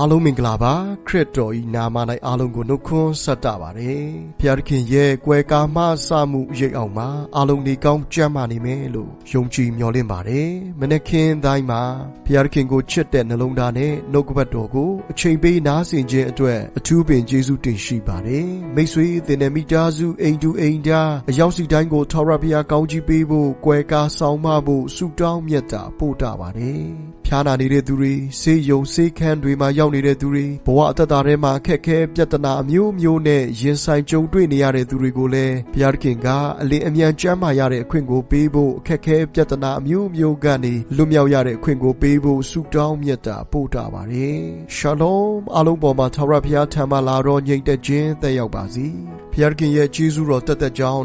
အားလုံးမင်္ဂလာပါခရစ်တော်ဤနာမ၌အားလုံးကိုနှုတ်ခွန်းဆက်တာပါတယ်ဖျားသခင်ရဲ့ကွယ်ကာမစမှုရိတ်အောင်မှာအားလုံးဒီကောင်းကြမ်းမာနေမယ်လို့ယုံကြည်မျှော်လင့်ပါတယ်မနေ့ခင်တိုင်းမှာဖျားသခင်ကိုချစ်တဲ့နှလုံးသားနဲ့နှုတ်ကပတ်တော်ကိုအချိန်ပေးနားဆင်ခြင်းအတွက်အထူးပင်ကျေးဇူးတင်ရှိပါတယ်မိတ်ဆွေသင်တဲ့မိသားစုအိမ်တူအိမ်သားအရောက်စီတိုင်းကိုထာဝရဘုရားကောင်းကြီးပေးဖို့ကွယ်ကာဆောင်မဖို့ဆုတောင်းမြတ်တာပို့တာပါတယ်ဖျားနာနေတဲ့သူတွေဆေးရုံဆေးခန်းတွေမှာရောက်နေတဲ့သူတွေဘဝအသက်တာထဲမှာအခက်အခဲပြဿနာအမျိုးမျိုးနဲ့ရင်ဆိုင်ကြုံတွေ့နေရတဲ့သူတွေကိုလည်းဘုရားခင်ကအလင်းအမြန်ကျမ်းမာရတဲ့အခွင့်ကိုပေးဖို့အခက်အခဲပြဿနာအမျိုးမျိုးကနေလွတ်မြောက်ရတဲ့အခွင့်ကိုပေးဖို့ဆုတောင်းမြတ်တာပို့တာပါတယ်ရှာလောမ်အားလုံးပေါ်မှာထာဝရဘုရားထံမှလာတော့ညိတ်တဲ့ခြင်းသက်ရောက်ပါစေဖျားခင်ရဲ့ကျေးဇူးတော်တက်တက်ကြောင်း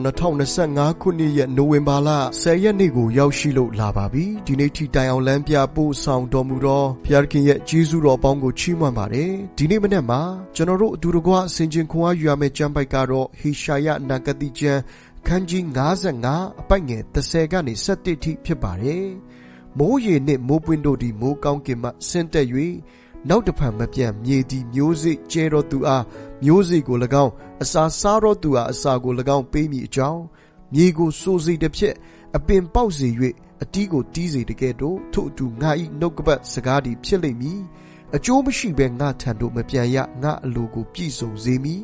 2025ခုနှစ်ရဲ့နိုဝင်ဘာလ10ရက်နေ့ကိုရောက်ရှိလို့လာပါပြီဒီနေ့ထိတိုင်အောင်လမ်းပြပို့ဆောင်တော်မူသောဖျားခင်ရဲ့ကျေးဇူးတော်ပေါင်းကိုချီးမွမ်းပါတယ်ဒီနေ့မနေ့မှာကျွန်တော်တို့အတူတကွအစဉ်ချင်းခွန်အားယူရမယ့်ကျမ်းပိုက်ကတော့ဟေရှာယနဂတိကျမ်းခန်းကြီး55အပိုက်ငယ်30ကနေ17ထိဖြစ်ပါတယ်မိုးရေနှင့်မိုးပွင့်တို့သည်မိုးကောင်းကင်မှဆင်းသက်၍ နောက်တဖန်မပြတ်မြေသည်မျိုးစိကျဲတော်သူအားမျိုးစိကို၎င်းအစာစားတော်သူအားအစာကို၎င်းပေးမိအကြောင်းမြေကိုစိုးစိတစ်ဖြစ်အပင်ပေါက်စေ၍အတီးကိုတီးစေတကယ်တော့ထို့အတူငါ၏နှုတ်ကပတ်စကားသည်ဖြစ်လိမ့်မည်အကျိုးမရှိဘဲငါထံသို့မပြန်ရငါအလိုကိုပြည့်စုံစေမည်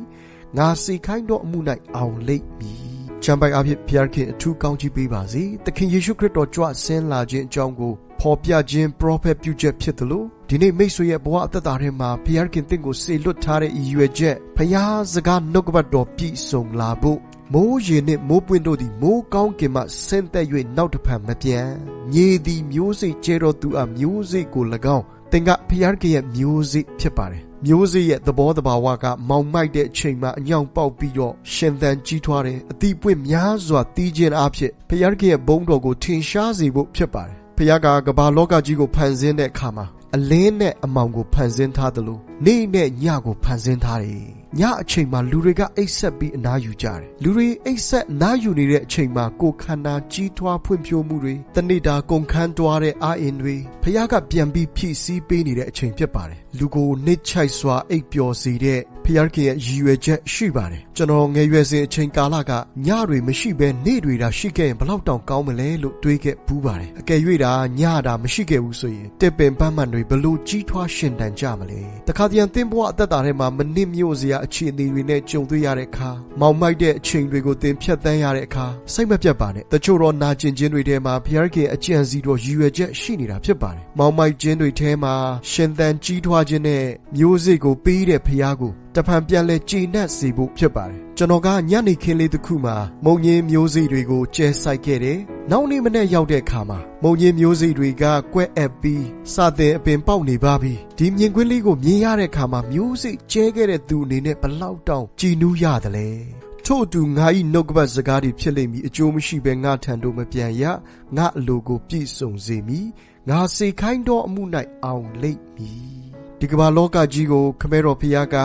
ငါစေခိုင်းသောအမှု၌အောင်လိမ့်မည်ချမ်းပိုက်အဖြစ်ဖျားခင်အထူးကောင်းချီးပေးပါစေသခင်ယေရှုခရစ်တော်ကြွဆင်းလာခြင်းအကြောင်းကို ဖော်ပြခြင်း prophet ပြုချက်ဖြစ်တယ်လို့ဒီနေ့မိတ်ဆွေရဲ့ဘဝအသက်တာထဲမှာဖျားခင်တင့်ကိုစေလွတ်ထားတဲ့ရည်ရွယ်ချက်ဖျားစကားနှုတ်ကပတ်တော်ပြည့်စုံလာဖို့မိုးရေနှင့်မိုးပွင့်တို့သည်မိုးကောင်းကင်မှဆင်းသက်၍နောက်တစ်ဖန်မပြန်မြေသည်မျိုးစိကျဲတော်သူအမျိုးစိကို၎င်းသင်ကဖျားခင်ရဲ့မျိုးစိဖြစ်ပါတယ်မျိုးစေ့ရဲ့သဘောတဘာဝကမောင်မိုက်တဲ့အချိန်မှာအညောင်ပေါက်ပြီးတော့ရှင်သန်ကြီးထွားတယ်အတိပွင့်များစွာတီးခြင်းအဖြစ်ဖျားခင်ရဲ့ဘုန်းတော်ကိုထင်ရှားစေဖို့ဖြစ်ပါတယ် ဖျားကကဘာလောကကြီးကိုဖန်ဆင်းတဲ့အခါမှာအလင်းနဲ့အမောင်ကိုဖန်ဆင်းထားတယ်လို့နေ့နဲ့ညကိုဖန်ဆင်းထားတယ်ညအချိန်မှာလူတွေကအိပ်ဆက်ပြီးအနားယူကြတယ်လူတွေအိပ်ဆက်အနားယူနေတဲ့အချိန်မှာကိုယ်ခန္ဓာကြီးထွားဖွံ့ဖြိုးမှုတွေတနေ့တာကုန်ခန်းတွားတဲ့အာအင်တွေဖခင်ကပြန်ပြီးဖြည့်ဆည်းပေးနေတဲ့အချိန်ဖြစ်ပါတယ်လူကိုနှိမ့်ချိုက်စွာအိပ်ပျော်စေတဲ့ ဖခင်ရဲ့ရည်ရွယ်ချက်ရှိပါတယ်ကျွန်တော်ငယ်ရွယ်စဉ်အချိန်ကာလကညတွေမရှိဘဲနေ့တွေတာရှိခဲ့ရင်ဘလောက်တောင်ကောင်းမလဲလို့တွေးခဲ့ပူးပါတယ်အကယ်၍တာညတာမရှိခဲ့ဘူးဆိုရင်တစ်ပင်ပန်းမှန်တွေဘလို့ကြီးထွားရှင်တန်ကြမလဲတခါတရံသင်ဘဝအသက်တာထဲမှာမနစ်မြို့စရာအခြေအနေတွေနဲ့ကြုံတွေ့ရတဲ့အခါမောင်မိုက်တဲ့အချိန်တွေကိုသင်ဖြတ်သန်းရတဲ့အခါစိတ်မပြတ်ပါနဲ့တချို့တော့နာကျင်ခြင်းတွေထဲမှာဖခင်ခင်အကြံစီတော်ရည်ရွယ်ချက်ရှိနေတာဖြစ်ပါတယ်မောင်မိုက်ခြင်းတွေထဲမှာရှင်သန်ကြီးထွားခြင်းနဲ့မျိုးစေ့ကိုပေးတဲ့ဖခင်ကိုတဖန်ပြန်လဲကြည်နပ်စေဖို့ဖြစ်ပါတယ်ကျွန်တော်ကညနေခင်းလေးတစ်ခုမှာမုံငင်းမျိုးစေ့တွေကိုကျဲဆိုင်ခဲ့တယ်နောက်နေ့မနေ့ရောက်တဲ့အခါမှာမုံငင်းမျိုးစေ့တွေကကွဲ့အပ်ပြီးစတဲ့အပင်ပေါက်နေပါပြီဒီမြင်ကွင်းလေးကိုမြင်ရတဲ့အခါမှာမျိုးစေ့ကျဲခဲ့တဲ့သူအနေနဲ့ဘလောက်တောင်ကြည်နူးရတယ်လဲထို့အတူငါ၏နှုတ်ကပတ်စကားတွေဖြစ်လိမ့်မည်အကျိုးမရှိဘဲငါထံသို့မပြန်ရငါအလိုကိုပြည့်စုံစေမည်ငါစေခိုင်းသောအမှု၌အောင်လိမ့်မည် ဒီကမ္ဘာလောကကြီးကိုခမဲတော်ဖခင်က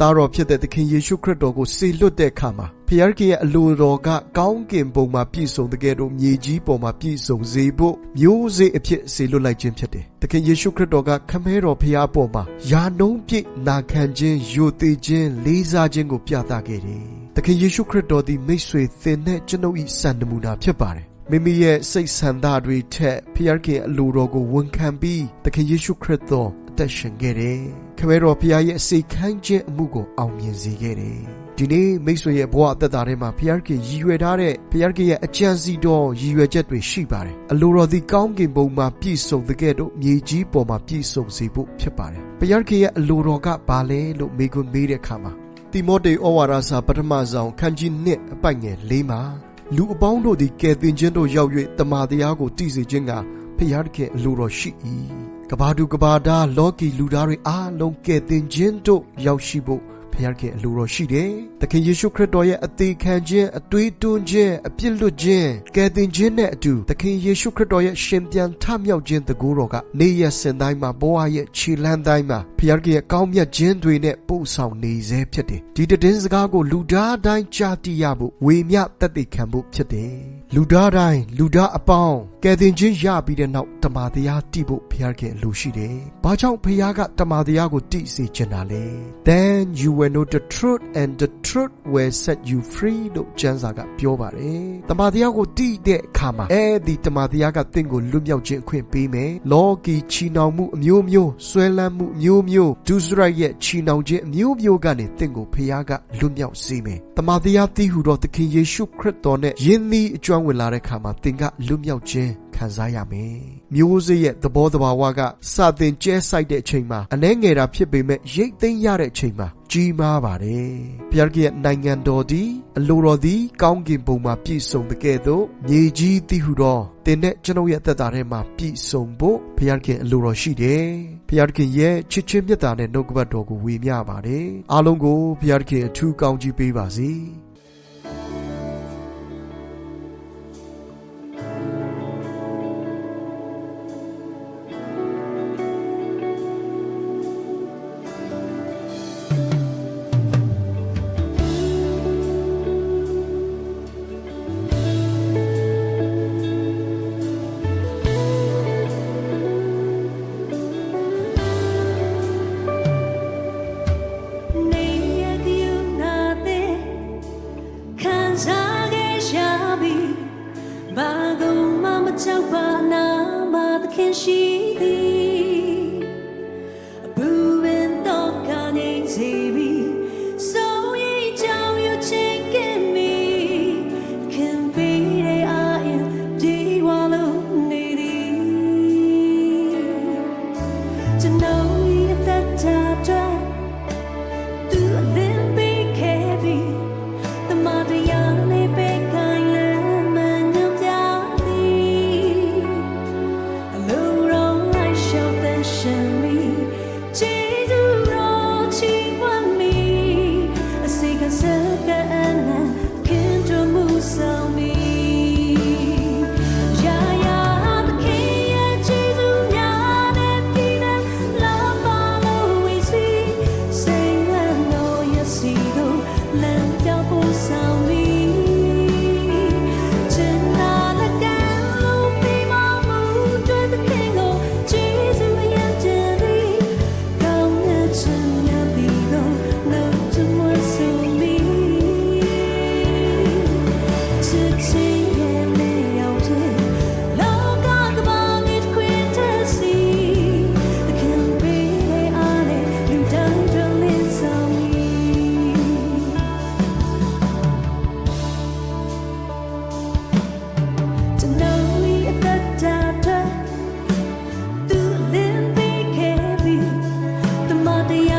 သားတော်ဖြစ်တဲ့သခင်ယေရှုခရစ်တော်ကိုစေလွတ်တဲ့အခါမှာဖခင်ရဲ့အလိုတော်ကကောင်းကင်ဘုံမှာပြည့်စုံတဲ့ကဲ့သို့မြေကြီးပေါ်မှာပြည့်စုံစေဖို့မျိုးစေ့အဖြစ်စေလွတ်လိုက်ခြင်းဖြစ်တယ်။သခင်ယေရှုခရစ်တော်ကခမဲတော်ဖခင်အပေါ်မှာယာနှုံးပြည့်နာခံခြင်းယိုသေးခြင်းလေးစားခြင်းကိုပြသခဲ့တယ်။သခင်ယေရှုခရစ်တော်သည်မိတ်ဆွေသင်တဲ့ကျွန်ုပ်၏စံနမူနာဖြစ်ပါတယ်။မိမိရဲ့စိတ်ဆန္ဒတွေထက်ဖခင်အလိုတော်ကိုဝန်ခံပြီးသခင်ယေရှုခရစ်တော် သက်ရှင်ခဲ့တယ်။ခမဲတော်ဖခင်ရဲ့စေခိုင်းခြင်းအမှုကိုအောင်မြင်စေခဲ့တယ်။ဒီနေ့မိတ်ဆွေရဲ့ဘဝအသက်တာထဲမှာဖခင်ရည်ရွယ်ထားတဲ့ဖခင်ရဲ့အကြံစီတော်ရည်ရွယ်ချက်တွေရှိပါတယ်။အလိုတော်ဒီကောင်းကင်ဘုံမှာပြည့်စုံတဲ့ကဲ့သို့မြေကြီးပေါ်မှာပြည့်စုံစေဖို့ဖြစ်ပါတယ်။ဖခင်ရဲ့အလိုတော်ကဘာလဲလို့မေးခွန်းမေးတဲ့အခါမှာတိမောသေဩဝါဒစာပထမဆုံးခန်းကြီး1အပိုက်ငယ်၄မှာလူအပေါင်းတို့သည်ကယ်တင်ခြင်းတို့ရောက်၍တမန်တရားကိုတည်စေခြင်းကဖခင်အလိုတော်ရှိ၏ ကဘာတူကဘာဒါလောကီလူသားတွေအားလုံးကယ်တင်ခြင်းတို့ရောက်ရှိဖို့ဖခင်အလိုတော်ရှိတယ်။သခင်ယေရှုခရစ်တော်ရဲ့အသေးခံခြင်းအသွေးတွန်းခြင်းအပြစ်လွတ်ခြင်းကယ်တင်ခြင်းနဲ့အတူသခင်ယေရှုခရစ်တော်ရဲ့ရှင်ပြန်ထမြောက်ခြင်းတကူတော်ကနေရစင်တိုင်းမှာဘဝရဲ့ခြေလမ်းတိုင်းမှာဖခင်ရဲ့ကောင်းမြတ်ခြင်းတွေနဲ့ပို့ဆောင်နေစေဖြစ်တယ်။ဒီတည်င်းစကားကိုလူသားတိုင်းကြားသိရဖို့ဝေမျှတသက်ခံဖို့ဖြစ်တယ်။လူသားတိုင်းလူသားအပေါင်းကယ်တင်ခြင်းရပြီးတဲ့နောက်တမန်တရားတည်ဖို့ဖျားခင်လူရှိတယ်။ဘာကြောင့်ဖျားကတမန်တရားကိုတည်စေချင်တာလဲ။ Then you will know the truth and the truth will set you free လို့ကျမ်းစာကပြောပါတယ်။တမန်တရားကိုတည်တဲ့အခါမှာအဲဒီတမန်တရားကတင့်ကိုလွတ်မြောက်ခြင်းအခွင့်ပေးမယ်။လောကီချီနှောင်မှုအမျိုးမျိုးဆွဲလန်းမှုအမျိုးမျိုးဒုစရိုက်ရဲ့ချီနှောင်ခြင်းအမျိုးမျိုးကနေတင့်ကိုဖျားကလွတ်မြောက်စေမယ်။တမန်တရားတည်ဟူသောသခင်ယေရှုခရစ်တော်နဲ့ယင်းသည်အကျွမ်းဝင်လာတဲ့အခါမှာသင်ကလွတ်မြောက်ခြင်းခံစားရမယ်။မျိုးစေ့ရဲ့သဘောတဘာဝကစတင်ကျဲဆိုင်တဲ့အချိန်မှာအနှဲငယ်တာဖြစ်ပေမဲ့ရိတ်သိမ်းရတဲ့အချိန်မှာကြီးမားပါတယ်။ဘုရားကရဲ့နိုင်ငံတော်ဒီအလိုတော်ဒီကောင်းကင်ဘုံမှာပြည့်စုံတဲ့ကဲ့သို့မြေကြီးတည်ဟူသောတင်တဲ့ကျွန်ုပ်ရဲ့သက်တာထဲမှာပြည့်စုံဖို့ဘုရားခင်အလိုတော်ရှိတယ်။ဘုရားခင်ရဲ့ချစ်ချင်းမြတ်တာနဲ့နှုတ်ကပတ်တော်ကိုဝေမျှပါတယ်။အားလုံးကိုဘုရားခင်အထူးကောင်းချီးပေးပါစေ။ သခင်ရှိသည် တ